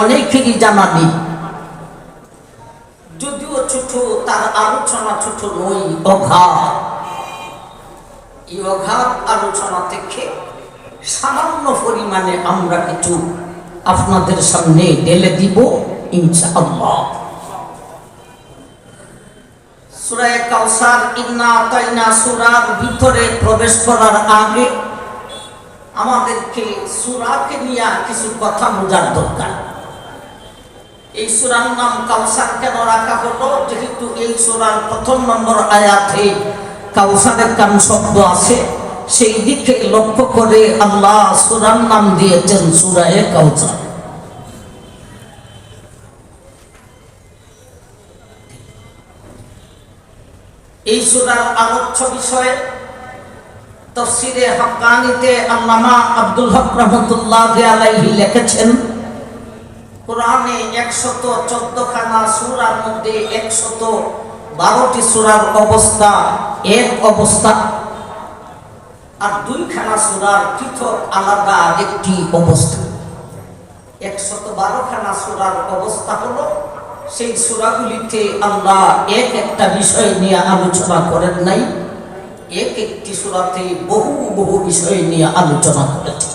অনেকেরই যদিও ছোট, তার আলোচনা ছোট অঘাত। আলোচনা থেকে সামান্য পরিমাণে আমরা কিছু আপনাদের সামনে ঢেলে দিব, ইনশাআল্লাহ। সুরায় কাউসার, ইন্না তাইনা সুরার ভিতরে প্রবেশ করার আগে আমাদেরকে, সুরাকে নিয়ে কিছু কথা বোঝার দরকার। এই সুরার নাম কাউসার কেন রাখা হলো? যেহেতু এই সুরার প্রথম নম্বর আয়াতে কাউসারের কান শব্দ আছে, সেই দিকে লক্ষ্য করে আল্লাহ সুরার নাম দিয়েছেন সুরায় কাউসার। এই সুরার আলোচ্য বিষয়ে তফসিরে হকানিতে আল্লামা আব্দুল হক রহমতুল্লাহ আলাইহি লিখেছেন, কোরআনে একশত চোদ্দ খানা সুরার মধ্যে একশত বারোটি সুরার অবস্থা এক অবস্থা আর দুইখানা সুরার পৃথক আলাদা একটি অবস্থা। একশত বারো খানা সুরার অবস্থা হলো, সেই সুরাগুলিতে আল্লাহ এক একটা বিষয় নিয়ে আলোচনা করেন নাই। এক একটি সুরাতে বহু বহু বিষয় নিয়ে আলোচনা করেছে।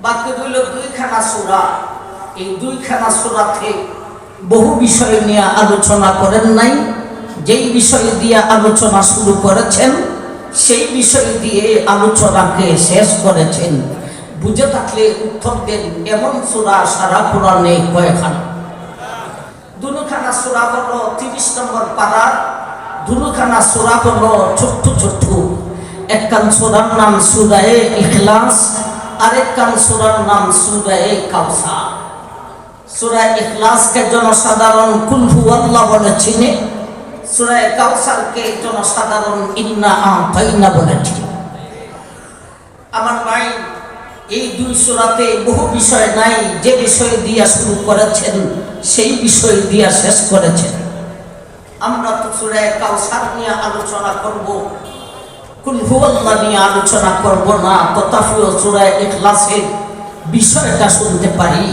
বাকি রইল দুইখানা সুরা। এই দুইখানা সুরাতে বহু বিষয় নিয়ে আলোচনা করেন নাই। যেই বিষয় দিয়ে আলোচনা শুরু করেছেন, সেই বিষয় দিয়ে আলোচনাকে শেষ করেছেন। বুঝে থাকলে উত্তর দেন এমন সুরা সারা কোরআনে কয়েকখানা। দুখানা সুরা হলো তিরিশ নম্বর পাড়ার দুখানা সুরা হলো ছোট্ট ছোট্ট। একখান সুরার নাম সুরায়ে ইখলাস, আরেক কান সুরার নাম সুরায়ে কাউসা সুরা ইখলাসকে জনসাধারণ কুলহু আল্লাহ বলে চিনে। সুরায় কাউসারকে জনসাধারণ ইন্না আইনা বলে চিনে। আমার ভাই, এই দুই সুরাতে বহু বিষয় নাই, যে বিষয় দিয়া শুরু করেছেন, সেই বিষয় দিয়া শেষ করেছেন। আমরা তো সুরায় কাউসার নিয়ে আলোচনা করব। কুল হুয়াল্লাহ নিয়ে আলোচনা করব না, তথাপিও সুরায় ইখলাসের বিষয়টা শুনতে পারি।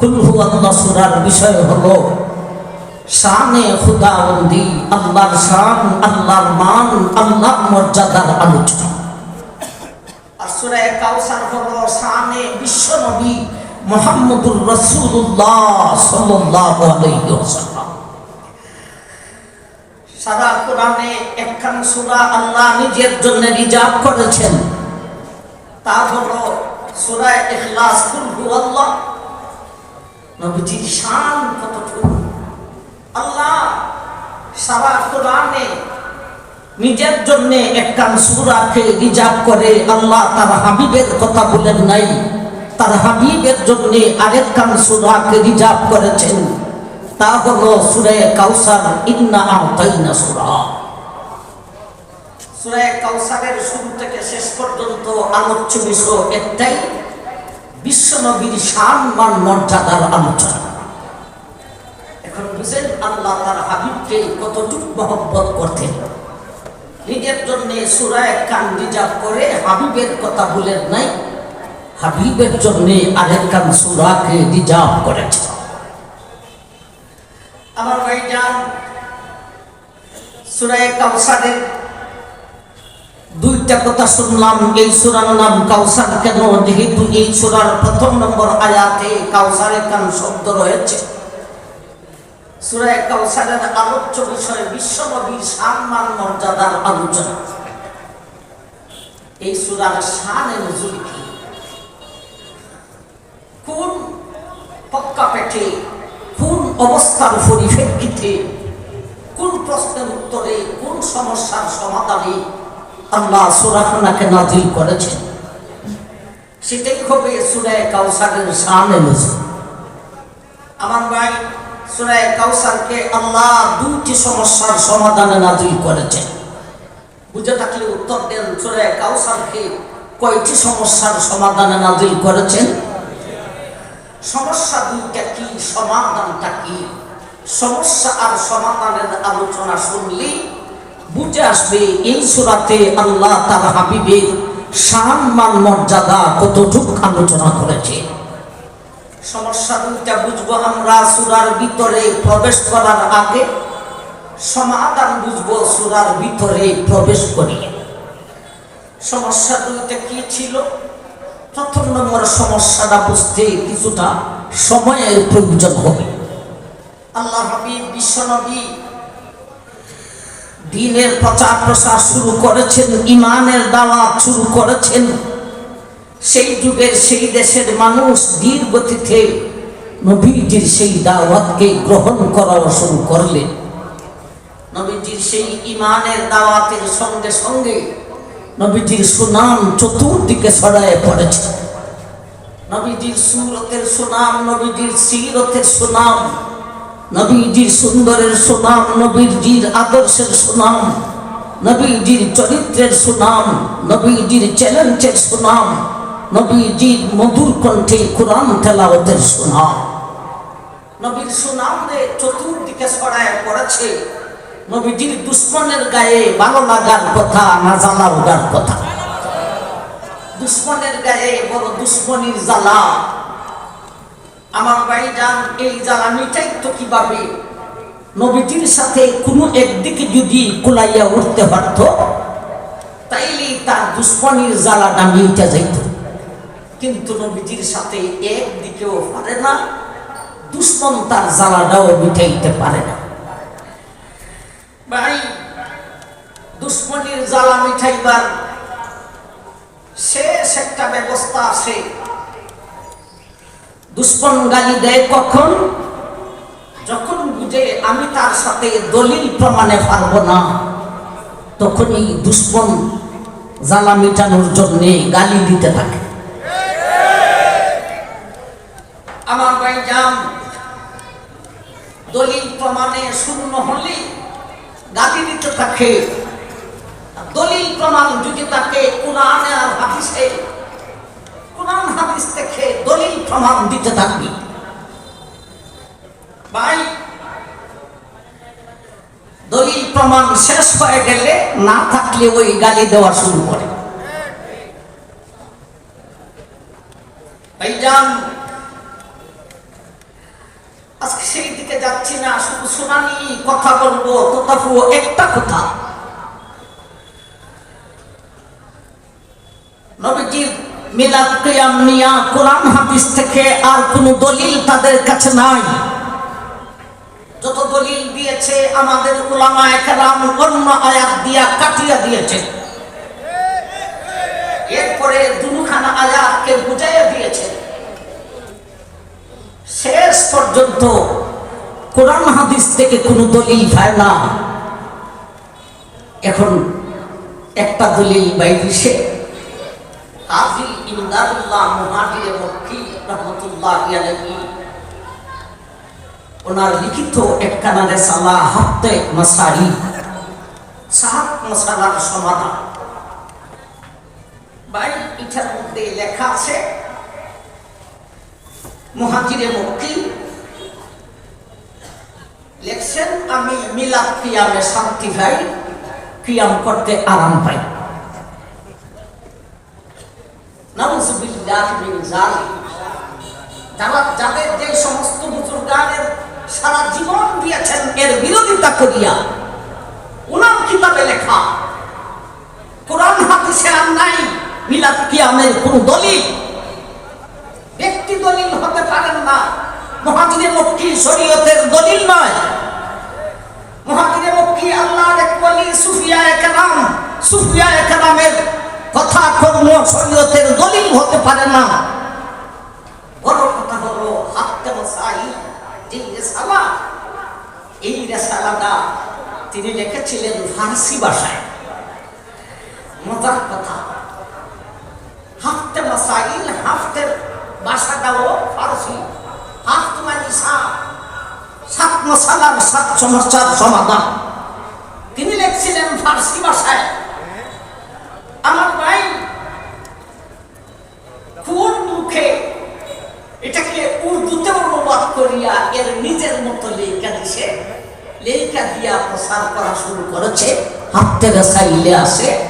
কুল হুয়াল্লাহ সুরার বিষয় হলো, শানে খুদাবন্দি, আল্লাহর শান, আল্লাহর মান, আল্লাহর মর্যাদার আলোচনা। আর সূরা কাউসার হলো, শানে বিশ্বনবী মুহাম্মদুর রাসূলুল্লাহ সাল্লাল্লাহু আলাইহি ওয়াসাল্লাম। সারা কোরআনে একখান সুরা আল্লাহ নিজের জন্য রিজার্ভ করেছেন। তা হলো সূরা ইখলাস, কুল হুয়াল্লাহ। নবীজির শান কতটুকু? আল্লাহ সারা কোরআনে নিজের জন্য একখান সুরাকে রিজার্ভ করে আল্লাহ তার হাবিবের কথা বলেন নাই। তার হাবিবের জন্য আরেক কান সুরাকে রিজার্ভ করেছেন। তা হলো সুরে কাউসার, ইন্না সুরা। সুরে কাউসারের শুরু থেকে শেষ পর্যন্ত আলোচ্য বিষয় একটাই, বিশ্বনবীর শান মান মর্যাদার আলোচনা। এখন বুঝেন আল্লাহ তার হাবিবকে কতটুক মহব্বত করতেন। নিজের জন্য সুরায় কান রিজার্ভ করে হাবিবের কথা বলেন নাই, হাবিবের জন্য আরেক কান সুরাকে রিজার্ভ করেছে আমার ভাইজান সুরায় কাউসারের দুইটা কথা শুনলাম। এই সুরার নাম কাউসার কেন? যেহেতু এই সুরার প্রথম নম্বর আয়াতে কাউসারের কান শব্দ রয়েছে। সুরায় কাউসারের আলোচ্য বিষয় বিশ্বনবীর সম্মান মর্যাদার আলোচনা। এই সুরার শানে কোন কোন অবস্থার পরিপ্রেক্ষিতে কোন প্রশ্নের উত্তরে, কোন সমস্যার সমাধানে আল্লাহ সুরাখানাকে নাজিল করেছেন? সেটাই হবে সুরায় কাউসারের নজুল আমার ভাই, সুরায় কাউসারকে আল্লাহ দুইটি সমস্যার সমাধানে নাজিল করেছেন। বুঝে থাকলে উত্তর দেন, সুরায় কাউসারকে কয়টি সমস্যার সমাধানে নাজিল করেছেন? সমস্যা দুইটা কি, সমাধানটা কি? সমস্যা আর সমাধানের আলোচনা শুনলে বুঝে আসবে এই সুরাতে আল্লাহ তার হাবিবের সম্মান, মর্যাদা কতটুক আলোচনা করেছে। সমস্যা দুইটা বুঝব আমরা সুরার ভিতরে প্রবেশ করার আগে। সমাধান বুঝব সুরার ভিতরে প্রবেশ করিয়ে। সমস্যা দুইটা কি ছিল? প্রথম নম্বর সমস্যাটা বুঝতে কিছুটা সময়ের প্রয়োজন হবে। আল্লাহ হাবিব বিশ্বনবী দিনের প্রচার প্রসার শুরু করেছেন ইমানের দাওয়াত শুরু করেছেন। সেই যুগের সেই দেশের মানুষ ধীর গতিতে নবীজির সেই দাওয়াতকে গ্রহণ করা শুরু করলেন। নবীজির সেই ইমানের দাওয়াতের সঙ্গে সঙ্গে নবীজির সুনাম চতুর্দিকে ছড়ায় পড়েছে। নবীজির সুরতের সুনাম, নবীজির সিরতের সুনাম, নবীজির সুন্দরের সুনাম, নবীজির আদর্শের সুনাম, নবীজির চরিত্রের সুনাম, নবীজির চ্যালেঞ্জের সুনাম, নবীজির মধুর কণ্ঠে কোরআন তেলাওয়াতের সুনাম। নবীর সুনাম রে চতুর্দিকে ছড়ায় পড়েছে। নবীজির দুশ্মনের গায়ে ভালো লাগার কথা, না জ্বালা উগার কথা। দুশ্মনের গায়ে বড় দুশ্মনির জ্বালা। আমার ভাই যান এই জ্বালা মিটাইতো কীভাবে? নবীজির সাথে কোনো একদিকে যদি কুলাইয়া উঠতে পারত, তাইলে তার দুশ্মনির জ্বালাটা মিটে যাইত। কিন্তু নবীজির সাথে একদিকেও পারে না, দুশ্মন তার জ্বালাটাও মিটাইতে পারে না। ভাই দুশ্মনির জ্বালা মিঠাইবার শেষ একটা ব্যবস্থা আছে। দুশ্মন গালি দেয় কখন? যখন বুঝে আমি তার সাথে দলিল প্রমাণে পারব না, তখনই দুশ্মন জ্বালা মেটানোর জন্য গালি দিতে থাকে। আমার ভাই যান দলিল প্রমাণে শূন্য হলে গালি দিতে থাকে দলিল প্রমাণ যদি তাকে কোরআনে আর হাদিসে, কোরআন হাদিস থেকে দলিল প্রমাণ দিতে থাকবে। ভাই, দলিল প্রমাণ শেষ হয়ে গেলে না থাকলে ওই গালি দেওয়া শুরু করে। ভাইজান সেই দিকে যাচ্ছি না, শুধু কথা বলব একটা কথা। থেকে আর কোনো দলিল তাদের কাছে নাই। যত দলিল দিয়েছে, আমাদের দিয়া দিয়েছে। এরপরে দুখানা আয়াতকে বুঝাইয়া দিয়েছে। শেষ পর্যন্ত কোরআন হাদিস থেকে কোনো দলিল পায় না। এখন একটা দলিল রহমতুল্লাহ আলাইহি, ওনার লিখিত একখানা রেসালা হাফতে মাসারি, সাত মশালার সমাধান। ভাই এটার মধ্যে লেখা আছে মুহাজিরে মক্কি লেখছেন, আমি মিলাদ কিয়ামে শান্তি পাই, কিয়াম করতে আরাম পাই। যারা যাদের যে সমস্ত সারা জীবন দিয়েছেন, এর কিতাবে লেখা নাই কোন দলিল। ব্যক্তি দলিল হতে পারেন না। মহাজিরে মক্কি শরীয়তের দলিল নয়। মহাজিরে মক্কি আল্লাহর এক ওলি সুফিয়া একরাম সুফিয়া একরামের কথা কর্ম শরীয়তের দলিল হতে পারে না। বড় কথা হলো এই রেসালাটা তিনি লিখেছিলেন ফার্সি ভাষায়। মজার কথা, হাফতে মাসাইল, হাফতের ভাষাটাও ফার্সি। সমাধান। তিনি লিখছিলেন ফার্সি ভাষায়। আমার ভাই কোন মুখে এটাকে উর্দুতে অনুবাদ করিয়া এর নিজের মতো লেখা দিছে। লেখা দিয়া প্রসার করা শুরু করেছে। হাতে রেসাইলে আসে।